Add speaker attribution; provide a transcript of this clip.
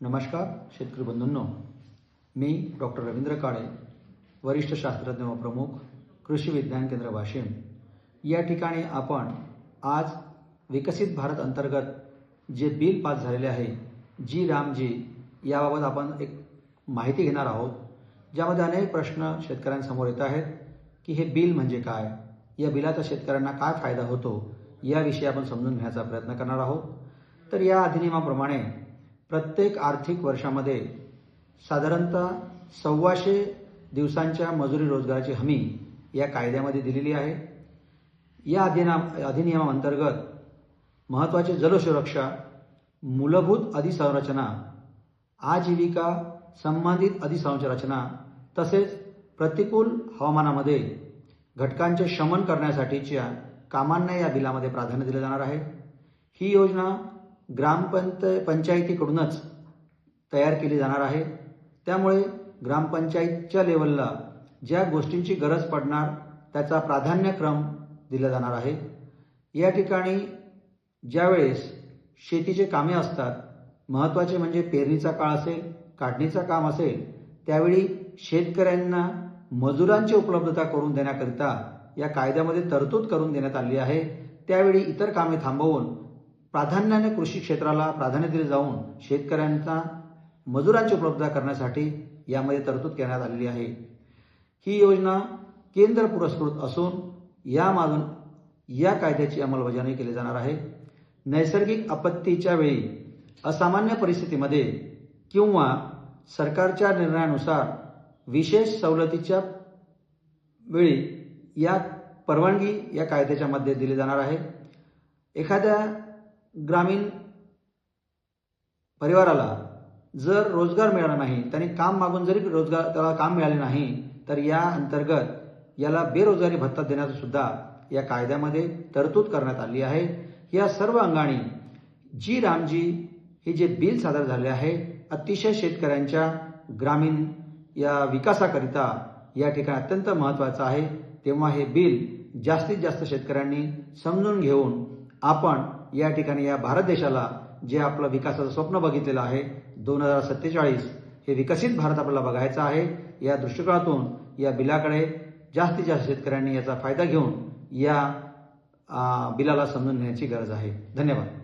Speaker 1: नमस्कार शेतकरी बंधूंनो. मी डॉक्टर रवींद्र काळे वरिष्ठ शास्त्रज्ञ व प्रमुख कृषी विज्ञान केंद्र वाशिम. या ठिकाणी आपण आज विकसित भारत अंतर्गत जे बिल पास झालेले आहे जी रामजी याबाबत आपण एक माहिती घेणार आहोत ज्यामध्ये अनेक प्रश्न शेतकऱ्यांसमोर येत आहेत की हे बिल म्हणजे काय? या बिलाचा शेतकऱ्यांना काय फायदा होतो? याविषयी आपण समजून घेण्याचा प्रयत्न करणार आहोत. तर या अधिनियमाप्रमाणे प्रत्येक आर्थिक वर्षामध्ये साधारणतः सव्वाशे दिवसांच्या मजुरी रोजगाराची हमी या कायद्यामध्ये दिलेली आहे. या अधिना अधिनियमाअंतर्गत महत्त्वाचे जलसुरक्षा मूलभूत अधिसंरचना आजीविका संबंधित अधिसंरचना तसेच प्रतिकूल हवामानामध्ये घटकांचे शमन करण्यासाठीच्या कामांना या बिलामध्ये प्राधान्य दिले जाणार आहे. ही योजना ग्रामपंच पंचायतीकडूनच तयार केली जाणार आहे. त्यामुळे ग्रामपंचायतच्या लेवलला ज्या गोष्टींची गरज पडणार त्याचा प्राधान्यक्रम दिला जाणार आहे. या ठिकाणी ज्यावेळेस शेतीचे कामे असतात महत्त्वाचे म्हणजे पेरणीचा काळ असेल काढणीचा काम असेल त्यावेळी शेतकऱ्यांना मजुरांची उपलब्धता करून देण्याकरिता या कायद्यामध्ये तरतूद करून देण्यात आली आहे. त्यावेळी इतर कामे थांबवून प्राधान्याने कृषी क्षेत्राला प्राधान्य दिले जाऊन शेतकऱ्यांचा मजुरांची उपलब्धता करण्यासाठी यामध्ये तरतूद करण्यात आलेली आहे. ही योजना केंद्र पुरस्कृत असून यामागून या कायद्याची अंमलबजावणी केली जाणार आहे. नैसर्गिक आपत्तीच्या वेळी असामान्य परिस्थितीमध्ये किंवा सरकारच्या निर्णयानुसार विशेष सवलतीच्या वेळी या परवानगी या कायद्याच्या मध्ये दिली जाणार आहे. एखाद्या ग्रामीण परिवाराला जर रोजगार मिळाला नाही त्याने काम मागून जरी रोजगार त्याला काम मिळाले नाही तर या अंतर्गत याला बेरोजगारी भत्ता देण्याचं सुद्धा या कायद्यामध्ये तरतूद करण्यात आली आहे. या सर्व अंगाने जी रामजी हे जे बिल सादर झाले आहे अतिशय शेतकऱ्यांच्या ग्रामीण या विकासाकरिता या ठिकाणी अत्यंत महत्त्वाचं आहे. तेव्हा हे बिल जास्तीत जास्त शेतकऱ्यांनी समजून घेऊन आपण या ठिकाणी या भारत देशाला जे आपलं विकासाचं स्वप्न बघितलेलं आहे दोन हजार सत्तेचाळीस हे विकसित भारत आपल्याला बघायचं आहे. या दृष्टिकोनातून या बिलाकडे जास्तीत जास्त शेतकऱ्यांनी याचा फायदा घेऊन या बिलाला समजून घेण्याची गरज आहे. धन्यवाद.